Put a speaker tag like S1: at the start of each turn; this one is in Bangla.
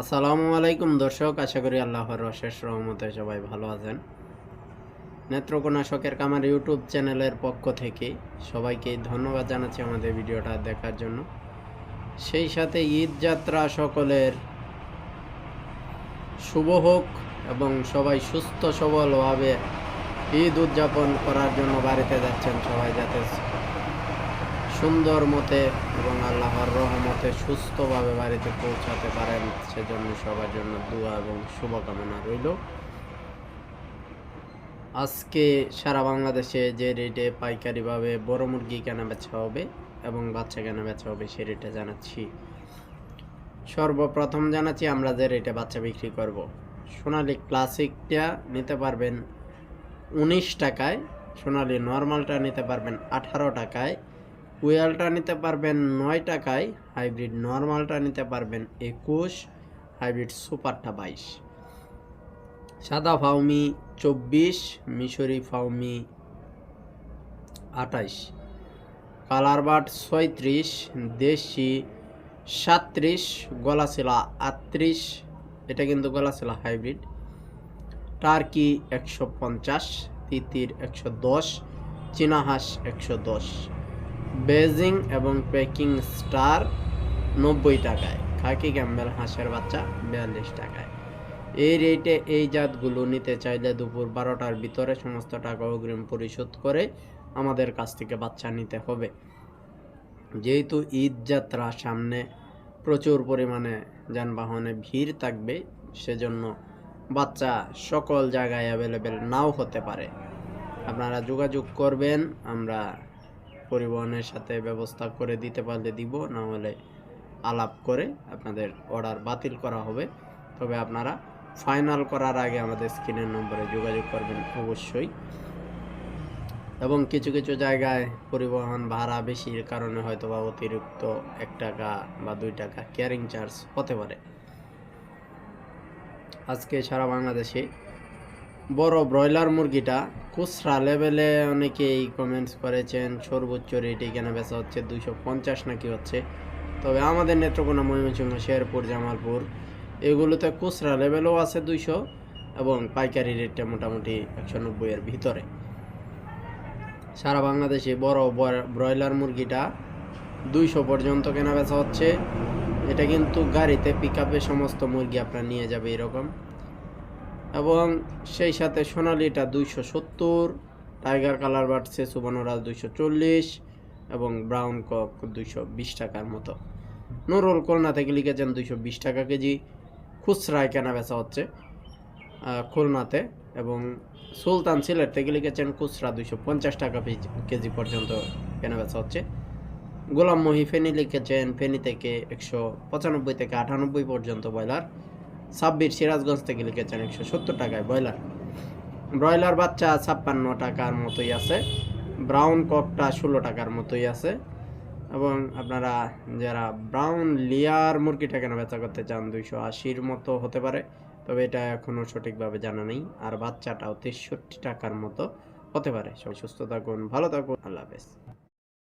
S1: আসসালামু আলাইকুম দর্শক, আশা করি আল্লাহর অশেষ রহমতে সবাই ভালো আছেন। নেত্রকোনা শখের কামার ইউটিউব চ্যানেলের পক্ষ থেকে সবাইকে ধন্যবাদ জানাচ্ছি আমাদের ভিডিওটা দেখার জন্য। সেই সাথে ঈদ যাত্রা সকলের শুভ হোক এবং সবাই সুস্থ সবলভাবে ঈদ উদযাপন করার জন্য বাড়িতে যাচ্ছেন সবাই যাতে সুন্দর মতে এবং আল্লাহর রহমতে সুস্থভাবে বাড়িতে পৌঁছাতে পারেন, সেজন্য সবার জন্য দোয়া এবং শুভকামনা রইল। আজকে সারা বাংলাদেশে যে রেটে পাইকারিভাবে বড় মুরগি কেনা বেচা হবে এবং বাচ্চা কেনা বেচা হবে, সে রেটে জানাচ্ছি। সর্বপ্রথম জানাচ্ছি আমরা যে রেটে বাচ্চা বিক্রি করব। সোনালি ক্লাসিকটা নিতে পারবেন উনিশ টাকায়, সোনালি নর্মালটা নিতে পারবেন আঠারো টাকায় কুয়ালটা নিতে পারবেন নয় টাকায়, হাইব্রিড নর্মালটা নিতে পারবেন একুশ, হাইব্রিড সুপারটা বাইশ। সাদা ফাউমি চব্বিশ, মিশরি ফাউমি আঠাইশ। কালার বাট ছয়ত্রিশ, দেশি সাত্রিশ গলাশিলা আটত্রিশ, এটা কিন্তু গলাশিলা হাইব্রিড। টার্কি একশো পঞ্চাশ, তিতির একশো দশ চীনাহাঁস একশো দশ। বেজিং এবং পেকিং স্টার নব্বই টাকায়, খাকি ক্যাম্বেল হাঁসের বাচ্চা বিয়াল্লিশ টাকায়। এই রেটে এই জাতগুলো নিতে চাইলে দুপুর বারোটার ভিতরে সমস্ত টাকা অগ্রিম পরিশোধ করে আমাদের কাছ থেকে বাচ্চা নিতে হবে। যেহেতু ঈদ যাত্রা সামনে প্রচুর পরিমাণে যানবাহনে ভিড় থাকবে, সেজন্য বাচ্চা সকল জায়গায় অ্যাভেলেবেল নাও হতে পারে। আপনারা যোগাযোগ করবেন, আমরা পরিবহনের সাথে ব্যবস্থা করে দিতে পারলে দিব, না হলে আলাপ করে আপনাদের অর্ডার বাতিল করা হবে। তবে আপনারা ফাইনাল করার আগে আমাদের স্ক্রিনের নম্বরে যোগাযোগ করবেন অবশ্যই। এবং কিছু কিছু জায়গায় পরিবহন ভাড়া বেশির কারণে হয়তো বা অতিরিক্ত এক টাকা বা দুই টাকা ক্যারিং চার্জ হতে পারে। আজকে সারা বাংলাদেশে বড় ব্রয়লার মুরগিটা খুচরা লেভেলে অনেকেই কমেন্টস করেছেন, সর্বোচ্চ রেটে কেনা বেচা হচ্ছে দুশো পঞ্চাশ নাকি হচ্ছে। তবে আমাদের নেত্রকোনা ময়মনসিংহ, শেরপুর, জামালপুর, এগুলোতে খুচরা লেভেলও আছে দুইশো এবং পাইকারি রেটটা মোটামুটি একশো নব্বইয়ের ভিতরে। সারা বাংলাদেশে বড় ব্রয়লার মুরগিটা দুইশো পর্যন্ত কেনা বেচা হচ্ছে। এটা কিন্তু গাড়িতে পিক সমস্ত মুরগি আপনার নিয়ে যাবে এরকম। এবং সেই সাথে সোনালিটা দুইশো সত্তর, টাইগার কালার বাড়ছে সুবর্ণরাজ দুইশো চল্লিশ এবং ব্রাউন কক দুইশো বিশ টাকার মতো। নুরুল খুলনা থেকে লিখেছেন দুইশো বিশ টাকা কেজি। খুচরায় কেনা বেচা হচ্ছে খুলনাতে এবং সুলতান সিলেট থেকে লিখেছেন খুচরা দুইশো পঞ্চাশ টাকা কেজি পর্যন্ত কেনা বেচা হচ্ছে। গোলাম মহি ফেনি লিখেছেন ফেনি থেকে একশো পঁচানব্বই থেকে আটানব্বই পর্যন্ত ব্রয়লার। সাব্বির সিরাজগঞ্জ থেকে লিখেছেন একশো সত্তর টাকায় ব্রয়লার। ব্রয়লার বাচ্চা ছাপ্পান্ন টাকার মতোই আছে। ব্রাউন ককটা ষোলো টাকার মতোই আছে। এবং আপনারা যারা ব্রাউন লিয়ার মুরগিটা কেন বেচা করতে চান, দুইশো আশির মতো হতে পারে। তবে এটা এখনও সঠিকভাবে জানা নেই। আর বাচ্চাটাও তেষট্টি টাকার মতো হতে পারে। সবাই সুস্থ থাকুন, ভালো থাকুন। আল্লাহ হাফেজ।